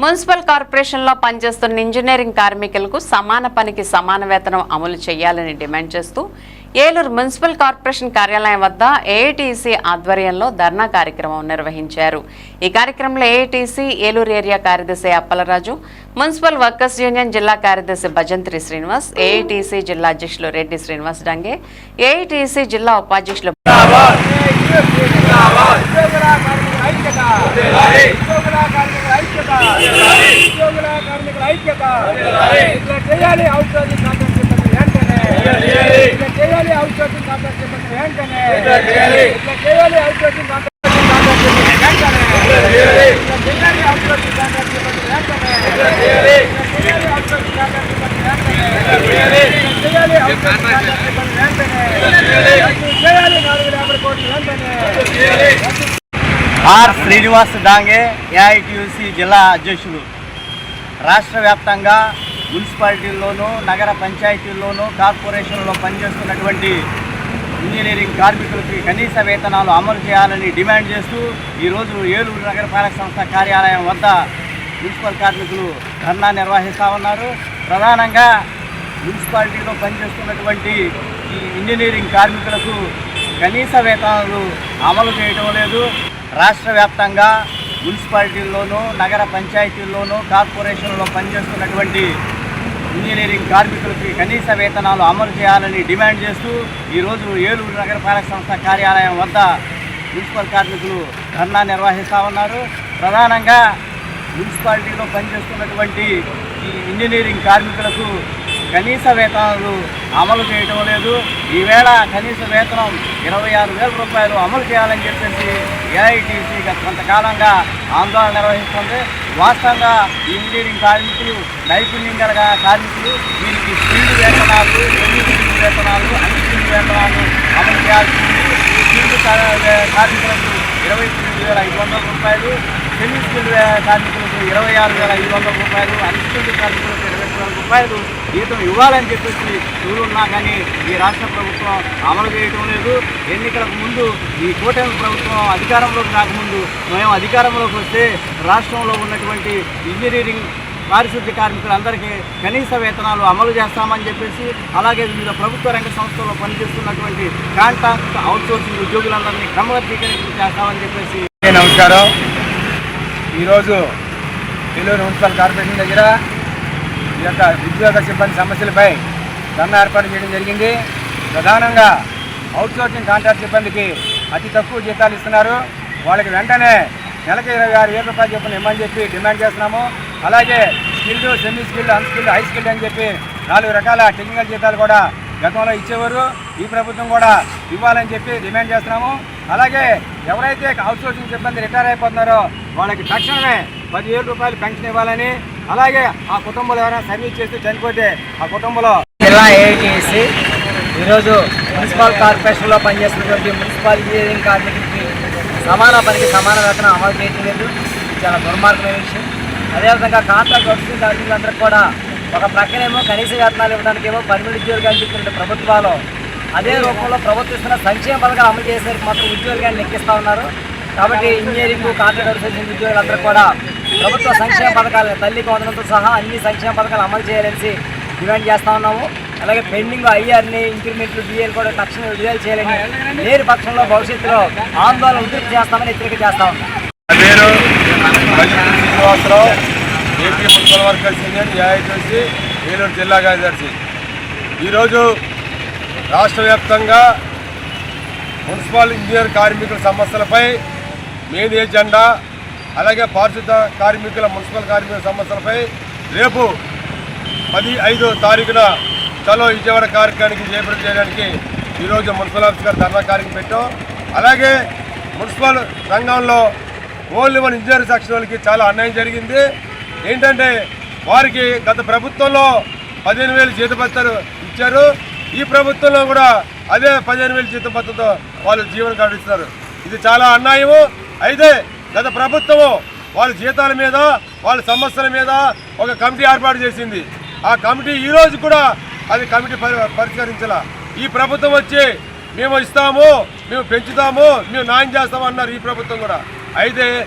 Municipal కార్పొరేషన్లో పనిచేస్తున్న engineering కార్మికులకు సమాన పనికి సమాన వేతనం అమలు చేయాలని డిమాండ్ చేస్తూ ఏలూరు మున్సిపల్ కార్పొరేషన్ కార్యాలయం వద్ద ఏఐటీసీ ఆధ్వర్యంలో ధర్నా కార్యక్రమం నిర్వహించారు ఈ కార్యక్రమంలో ఏఐటీసీ ఏలూరు ఏరియా కార్యదర్శి అప్పలరాజు మున్సిపల్ వర్కర్స్ యూనియన్ జిల్లా కార్యదర్శి భజంత్రి శ్రీనివాస్ ఏఐటీసీ జిల్లా అధ్యక్షులు రెడ్డి శ్రీనివాస్ డంగే ఏఐటీసీ జిల్లా ఉపాధ్యక్షులు ఐక్యత. ఉద్యోగుల కార్మికుల ఐక్యత. ఉద్యోగుల కార్మికుల ఐక్యత. ఇట్లా చేయాలి చేయాలి. అవుట్సోర్సింగ్ కాంట్రాక్ట్ సిబ్బంది వెంటనే. ఇట్లా చేయాలి. అవుట్సోర్సింగ్ కాంట్రాక్ట్ కాంట్రాక్ట్ సిబ్బంది వెంటనే. ఇట్లా చేయాలి. చేయాలి అవుట్సోర్సింగ్ కాంట్రాక్ట్ చేయాలి. నాలుగు యాభై కోట్లు వెంటనే. ఆర్ శ్రీనివాస్ డాంగే ఏఐటియుసి జిల్లా అధ్యక్షులు. రాష్ట్ర వ్యాప్తంగా మున్సిపాలిటీల్లోనూ నగర పంచాయతీల్లోనూ కార్పొరేషన్లో పనిచేస్తున్నటువంటి ఇంజనీరింగ్ కార్మికులకి కనీస వేతనాలు అమలు చేయాలని డిమాండ్ చేస్తూ ఈరోజు ఏలూరు నగరపాలక సంస్థ కార్యాలయం వద్ద మున్సిపల్ కార్మికులు ధర్నా నిర్వహిస్తూ ఉన్నారు. ప్రధానంగా మున్సిపాలిటీలో పనిచేస్తున్నటువంటి ఈ ఇంజనీరింగ్ కార్మికులకు కనీస వేతనాలు అమలు చేయడం లేదు. రాష్ట్ర వ్యాప్తంగా మున్సిపాలిటీల్లోనూ నగర పంచాయతీల్లోనూ కార్పొరేషన్లో పనిచేస్తున్నటువంటి ఇంజనీరింగ్ కార్మికులకి కనీస వేతనాలు అమలు చేయాలని డిమాండ్ చేస్తూ ఈరోజు ఏలూరు నగరపాలక సంస్థ కార్యాలయం వద్ద మున్సిపల్ కార్మికులు ధర్నా నిర్వహిస్తూ ఉన్నారు. ప్రధానంగా మున్సిపాలిటీలో పనిచేస్తున్నటువంటి ఈ ఇంజనీరింగ్ కార్మికులకు కనీస వేతనాలు అమలు చేయటం లేదు. ఈవేళ కనీస వేతనం ఇరవై ఆరు వేల రూపాయలు అమలు చేయాలని చెప్పేసి ఏఐటీసీ గత కొంతకాలంగా ఆందోళన నిర్వహిస్తుంది. వాస్తవంగా ఇంజనీరింగ్ కార్మికులు నైపుణ్యం గల కార్మికులు వీరికి స్కిల్డ్ వేతనాలు ఎన్ని వేతనాలు అన్ని స్కిల్డ్ వేతనాలు అమలు చేయాల్సింది స్కిల్డ్ కార్మికులకు ఇరవై తొమ్మిది వేల ఐదు వందల రూపాయలు సెమీ స్కిల్డ్ కార్మికులకు ఇరవై ఆరు వేల ఐదు వందల రూపాయలు అన్స్కిల్డ్ కార్మికులకు వేల రూపాయలు జీతం ఇవ్వాలని చెప్పేసి ఉన్నా కానీ ఈ రాష్ట్ర ప్రభుత్వం అమలు చేయటం లేదు. ఎన్నికలకు ముందు ఈ కూటమి ప్రభుత్వం అధికారంలోకి రాకముందు మేము అధికారంలోకి వస్తే రాష్ట్రంలో ఉన్నటువంటి ఇంజనీరింగ్ పారిశుద్ధ్య కార్మికులందరికీ కనీస వేతనాలు అమలు చేస్తామని చెప్పేసి అలాగే వివిధ ప్రభుత్వ రంగ సంస్థల్లో పనిచేస్తున్నటువంటి కాంట్రాక్ట్ అవుట్సోర్సింగ్ ఉద్యోగులందరినీ క్రమబద్ధీకరణ చేస్తామని చెప్పేసి నమస్కారం. ఈరోజు నెల్లూరు మున్సిపల్ కార్పొరేషన్ దగ్గర యొక్క ఉద్యోగ సిబ్బంది సమస్యలపై ధర్నా ఏర్పాటు చేయడం జరిగింది. ప్రధానంగా అవుట్సోర్సింగ్ కాంట్రాక్ట్ సిబ్బందికి అతి తక్కువ జీతాలు ఇస్తున్నారు. వాళ్ళకి వెంటనే నెలకు ఇరవై ఆరు వేల రూపాయలు చొప్పున ఇమ్మని చెప్పి డిమాండ్ చేస్తున్నాము. అలాగే skilled semi skilled unskilled high skilled అని చెప్పి నాలుగు రకాల టెక్నికల్ జీతాలు కూడా గతంలో ఇచ్చేవారు. ఈ ప్రభుత్వం కూడా ఇవ్వాలని చెప్పి డిమాండ్ చేస్తున్నాము. అలాగే ఎవరైతే అవుట్సోర్సింగ్ సిబ్బంది రిటైర్ అయిపోతున్నారో వాళ్ళకి తక్షణమే పదివేల రూపాయలు పెన్షన్ ఇవ్వాలని అలాగే ఆ కుటుంబంలో ఎవరైనా సర్వీస్ చేస్తూ చనిపోతే ఆ కుటుంబంలో జిల్లా ఏఐటిసి ఈరోజు మున్సిపల్ కార్పొరేషన్లో పనిచేస్తున్నటువంటి మున్సిపల్ ఇంజనీరింగ్ కార్మికులకి సమాన పనికి సమాన వేతనం అమలు చేయడం లేదు. చాలా దుర్మార్గమైన విషయం. అదేవిధంగా కాంట్రాక్ట్ వర్క్సింగ్ కార్మికులందరికీ కూడా ఒక ప్రక్కనేమో కనీస వేతనాలు ఇవ్వడానికి ఏమో పర్మిట్ ఉద్యోగాలు చెప్తున్న ప్రభుత్వాలు అదే రూపంలో ప్రభుత్వం సంక్షేమ పథకాలు అమలు చేసేసరికి మాత్రం కానీ లెక్కిస్తూ ఉన్నారు. కాబట్టి ఇంజనీరింగ్ కాంట్రాక్ట్ వర్క్సింగ్ ఉద్యోగులందరూ కూడా ప్రభుత్వ సంక్షేమ పథకాలు తల్లి కొందరంతో సహా అన్ని సంక్షేమ పథకాలు అమలు చేయాలని డిమాండ్ చేస్తూ ఉన్నాము. అలాగే పెండింగ్ ఐఆర్ని ఇంక్రిమెంట్లు బిఏలు కూడా తక్షణం విడుదల చేయాలని లేని పక్షంలో భవిష్యత్తులో ఆందోళన ఉధృతి చేస్తామని హెచ్చరిక చేస్తా ఉన్నాం. Srinivasarao AP municipal workers union AITC Eluru జిల్లా కార్యదర్శి ఈరోజు రాష్ట్ర వ్యాప్తంగా మున్సిపల్ ఇంజనీర్ కార్మికుల సమస్యలపై మెయిన్ ఎజెండా అలాగే పారిశుద్ధ కార్మికుల మున్సిపల్ కార్మికుల సమస్యలపై రేపు పది ఐదో తారీఖున చలో విజయవాడ కార్యక్రమానికి చేపట్టి చేయడానికి ఈరోజు మున్సిపల్ ఆఫీస్ గారు ధర్నా కార్యక్రమం పెట్టాం. అలాగే మున్సిపల్ రంగంలో ఓన్లీ వన్ ఇంజనీర్ సెక్షన్ వాళ్ళకి చాలా అన్యాయం జరిగింది. ఏంటంటే వారికి గత ప్రభుత్వంలో పదిహేను వేలు జీతభత్తాలు ఇచ్చారు. ఈ ప్రభుత్వంలో కూడా అదే పదిహేను వేల జీతం పద్ధతితో వాళ్ళు జీవనం గడిస్తున్నారు ఇది చాలా అన్యాయము. అయితే గత ప్రభుత్వము వాళ్ళ జీతాల మీద వాళ్ళ సమస్యల మీద ఒక కమిటీ ఏర్పాటు చేసింది. ఆ కమిటీ ఈరోజు కూడా అది కమిటీ పరి- పరిష్కరించాల. ఈ ప్రభుత్వం వచ్చి మేము ఇస్తాము మేము పెంచుతాము మేము న్యాయం చేస్తాము అన్నారు ఈ ప్రభుత్వం కూడా. అయితే